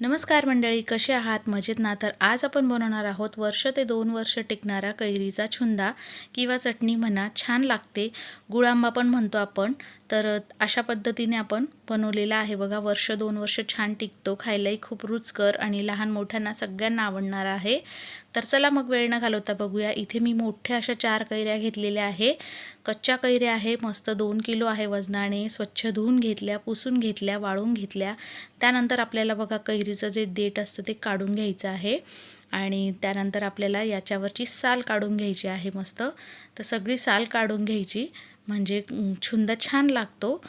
नमस्कार मंडळी कसे आहात? मजेत ना? तर आज आपण बनवणार आहोत वर्ष ते दोन वर्ष टिकणारा कैरीचा छुंदा किंवा चटणी म्हणा. छान लागते. गुळांबा पण म्हणतो आपण. तर अशा पद्धतीने आपण बनवलेला आहे बघा. वर्ष दोन वर्ष छान टिकतो. खायलाही खूप रुचकर आणि लहान मोठ्यांना सगळ्यांना आवडणार आहे. तर चला मग वेळ न घालवता बघूया. इथे मी मोठ्या अशा चार कैऱ्या घेतलेल्या आहे. कच्च्या कैऱ्या आहे मस्त दोन किलो आहे वजनाने. स्वच्छ धुवून घेतल्या पुसून घेतल्या वाळून घेतल्या. त्यानंतर आपल्याला बघा कैरीचं जे देठ असतं ते काढून घ्यायचं आहे. आणि त्यानंतर आपल्याला याच्यावरची साल काढून घ्यायची आहे मस्त. तर सगळी साल काढून घ्यायची. म्हणजे छुंद छान लागतो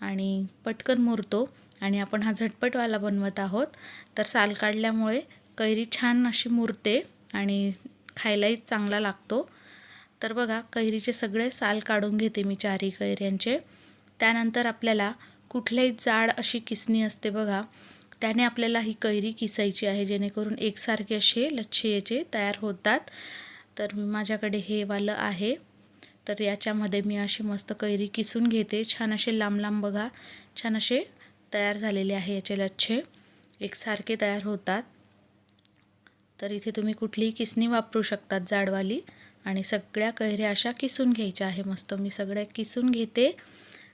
आणि पटकन मुरतो आणि आपण हा झटपटवाला बनवत आहोत. तर साल काढल्यामुळे कैरी छान अशी मुरते. आणि खायलाही चांगला लागतो. तर बघा कैरीचे सगळे साल काढून घेते मी चारी कैऱ्यांचे. त्यानंतर आपल्याला कुठल्याही जाड अशी किसणी असते बघा त्याने आपल्याला ही कैरी किसायची आहे जेणेकरून एकसारखे असे लच्छे याचे तयार होतात. तर माझ्याकडे हे वालं आहे. तर याच्यामध्ये मी अशी मस्त कैरी किसून घेते. छान असे लांब लांब बघा छान असे तयार झालेले आहे याचे लच्छे. एकसारखे तयार होतात. तर इथे तुम्ही कुठलीही किसणी वापरू शकतात जाडवाली. आणि सगळ्या कैऱ्या अशा किसून घ्यायच्या आहे मस्त. मी सगळ्या किसून घेते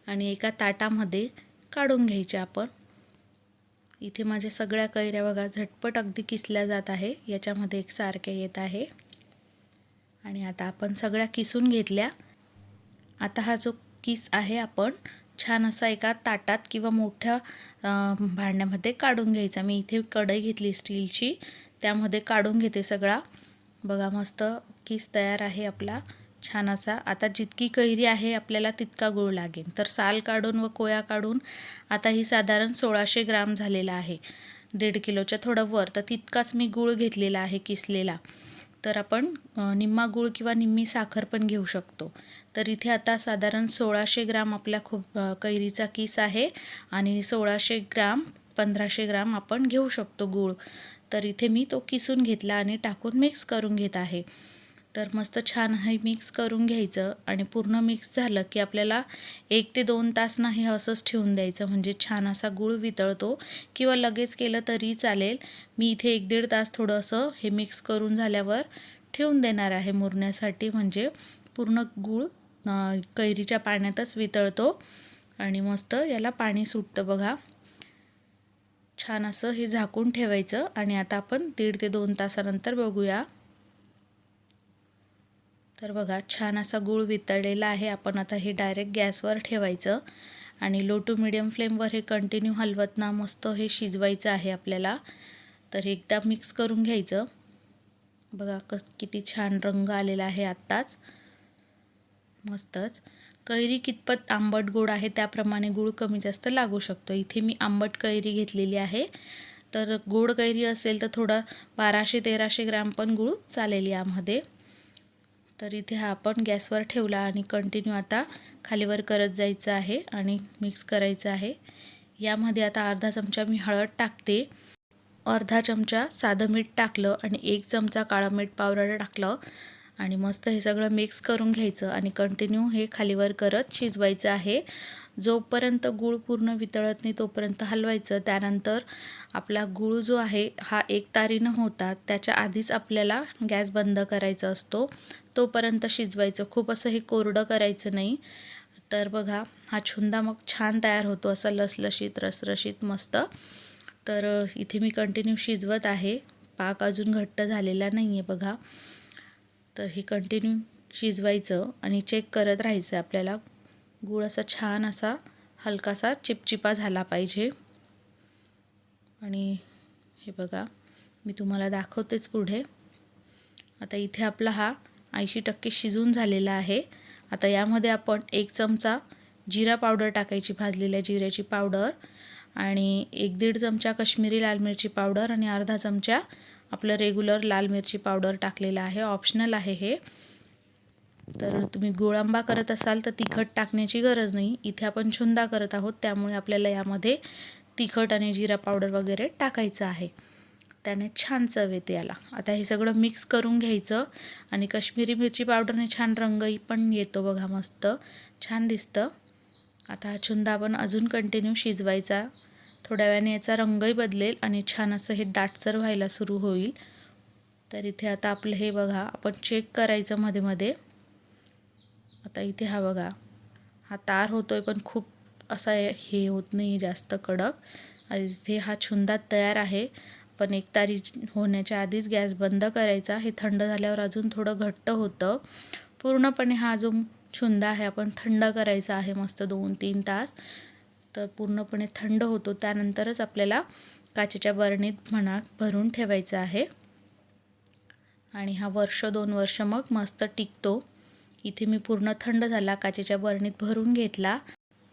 आणि एका ताटामध्ये काढून घ्यायच्या आपण. इथे माझ्या सगळ्या कैऱ्या बघा झटपट अगदी किसल्या जात आहे. याच्यामध्ये एक सारख्या येत आहे. आणि आता आपण सगळ्या किसून घेतल्या. आता हा जो किस आहे आपण छान असा एका ताटात किंवा मोठ्या भांड्यामध्ये काढून घ्यायचा. मी इथे कढई घेतली स्टीलची. त्यामध्ये काढून घेते सगळा. बघा मस्त किस तयार आहे आपला छान असा आता जितकी कैरी आहे आपल्याला तितका गूळ लागेल. तर साल काढून व कोया काढून आता ही साधारण सोळाशे ग्राम झालेला आहे. दीड किलोच्या थोडं वर. तर तितकाच मी गूळ घेतलेला आहे किसलेला. तर आपण निम्मा गूळ किंवा निम्मी साखर पण घेऊ शकतो. तर इथे आता साधारण सोळाशे ग्राम आपल्या खूप कैरीचा किस आहे. आणि सोळाशे ग्राम पंधराशे ग्राम आपण घेऊ शकतो गूळ. तर इथे मी तो किसून घेतला आणि टाकून मिक्स करून घेत आहे. तर मस्त छान हे मिक्स करून घ्यायचं आणि पूर्ण मिक्स झालं की आपल्याला एक ते दोन तास नाही असंच ठेवून द्यायचं. म्हणजे छान असा गूळ वितळतो किंवा लगेच केलं तरी चालेल. मी इथे एक दीड तास थोडंसं हे मिक्स करून झाल्यावर ठेवून देणार आहे मुरण्यासाठी. म्हणजे पूर्ण गूळ कैरीच्या पाण्यातच वितळतो आणि मस्त याला पाणी सुटतं बघा. छान असं हे झाकून ठेवायचं आणि आता आपण दीड ते दोन तासानंतर बघूया. तर बघा छान असा गूळ वितळलेला आहे. आपण आता हे डायरेक्ट गॅसवर ठेवायचं आणि लो टू मिडियम फ्लेमवर हे कंटिन्यू हलवत ना मस्त हे शिजवायचं आहे आपल्याला. तर एकदा मिक्स करून घ्यायचं. बघा कस किती छान रंग आलेला आहे आत्ताच. मस्तच. कैरी कितपत आंबट गोड आहे त्याप्रमाणे गूळ कमी जास्त लागू शकतो. इथे मी आंबट कैरी घेतलेली आहे. तर गोड कैरी असेल तर थोडं बाराशे तेराशे ग्राम पण गूळ चालेल यामध्ये. तर इथे हा आपण गॅसवर ठेवला आणि कंटिन्यू आता खालीवर करत जायचं आहे आणि मिक्स करायचं आहे. यामध्ये आता अर्धा चमचा मी हळद टाकते. अर्धा चमचा साधं मीठ टाकलं आणि एक चमचा काळं मीठ पावडर टाकलं. आणि मस्त हे सगळं मिक्स करून घ्यायचं आणि कंटिन्यू हे खालीवर करत शिजवायचं आहे. जोपर्यंत गूळ पूर्ण वितळत नाही तोपर्यंत हलवायचं. त्यानंतर आपला गूळ जो आहे हा एक तारीनं होता. त्याच्या आधीच आपल्याला गॅस बंद करायचा असतो. तोपर्यंत शिजवायचं. खूप असं हे कोरडं करायचं नाही. तर बघा हा छुंदा मग छान तयार होतो. असा लसलशीत रसरशीत मस्त. तर इथे मी कंटिन्यू शिजवत आहे. पाक अजून घट्ट झालेला नाही आहे बघा. तर हे कंटिन्यू शिजवायचं आणि चेक करत राहायचं. आपल्याला गूळ असा छान असा हलकासा चिपचिपा झाला पाहिजे. आणि हे बघा मी तुम्हाला दाखवतेच पुढे. आता इथे आपला हा ऐंशी टक्के शिजून झालेला आहे. आता यामध्ये आपण एक चमचा जिरा पावडर टाकायची भाजलेल्या जिऱ्याची पावडर आणि एक दीड चमचा कश्मीरी लाल मिरची पावडर आणि अर्धा चमचा आपलं रेग्युलर लाल मिरची पावडर टाकलेलं आहे. ऑप्शनल आहे हे. तर तुम्ही गोळांबा करत असाल तर तिखट टाकण्याची गरज नाही. इथे आपण छुंदा करत आहोत. त्यामुळे आपल्याला यामध्ये तिखट आणि जिरा पावडर वगैरे टाकायचं आहे. त्याने छान चव येते याला. आता हे सगळं मिक्स करून घ्यायचं. आणि कश्मीरी मिरची पावडरने छान रंगही पण येतो बघा मस्त. छान दिसतं. आता हा छुंदा आपण अजून कंटिन्यू शिजवायचा. थोड्या वेळाने याचा रंगही बदलेल आणि छान असं हे दाटसर व्हायला सुरू होईल. तर इथे आता आपलं हे बघा आपण चेक करायचं मध्ये मध्ये. आता इथे हा बघा हा तार होतो आहे पण खूप असा हे होत नाही जास्त कडक. आणि इथे हा छुंदात तयार आहे. पण एक तारी होण्याच्या आधीच गॅस बंद करायचा. हे थंड झाल्यावर अजून थोडं घट्ट होतं. पूर्णपणे हा जो छुंदा आहे आपण थंड करायचा आहे मस्त दोन तीन तास. तर पूर्णपणे थंड होतो त्यानंतरच आपल्याला काचेच्या बरणीत म्हणा भरून ठेवायचं आहे. आणि हा वर्ष दोन वर्ष मग मस्त टिकतो. इथे मी पूर्ण थंड झाला काचेच्या बरणीत भरून घेतला.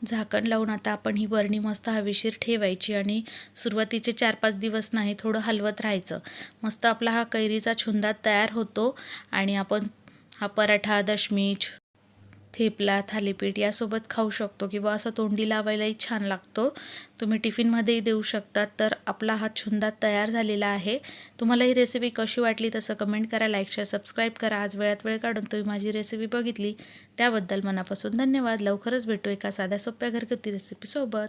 झाकण लावून आता आपण ही बरणी मस्त हवेशीर ठेवायची आणि सुरुवातीचे चार पाच दिवस नाही थोडं हलवत राहायचं. मस्त आपला हा कैरीचा छुंदा तयार होतो आणि आपण हा पराठा दशमीच थेपला थालीपीठ यासोबत खाऊ शकतो किंवा असं तोंडी लावायलाही छान लागतो. तुम्ही टिफिनमध्येही देऊ शकतात. तर आपला हा छुंदा तयार झालेला आहे. तुम्हाला ही रेसिपी कशी वाटली तसं कमेंट करा लाईक शेअर सबस्क्राईब करा. आज वेळात वेळ काढून तुम्ही माझी रेसिपी बघितली. त्याबद्दल मनापासून धन्यवाद. लवकरच भेटू एका साध्या सोप्या घरगुती रेसिपीसोबत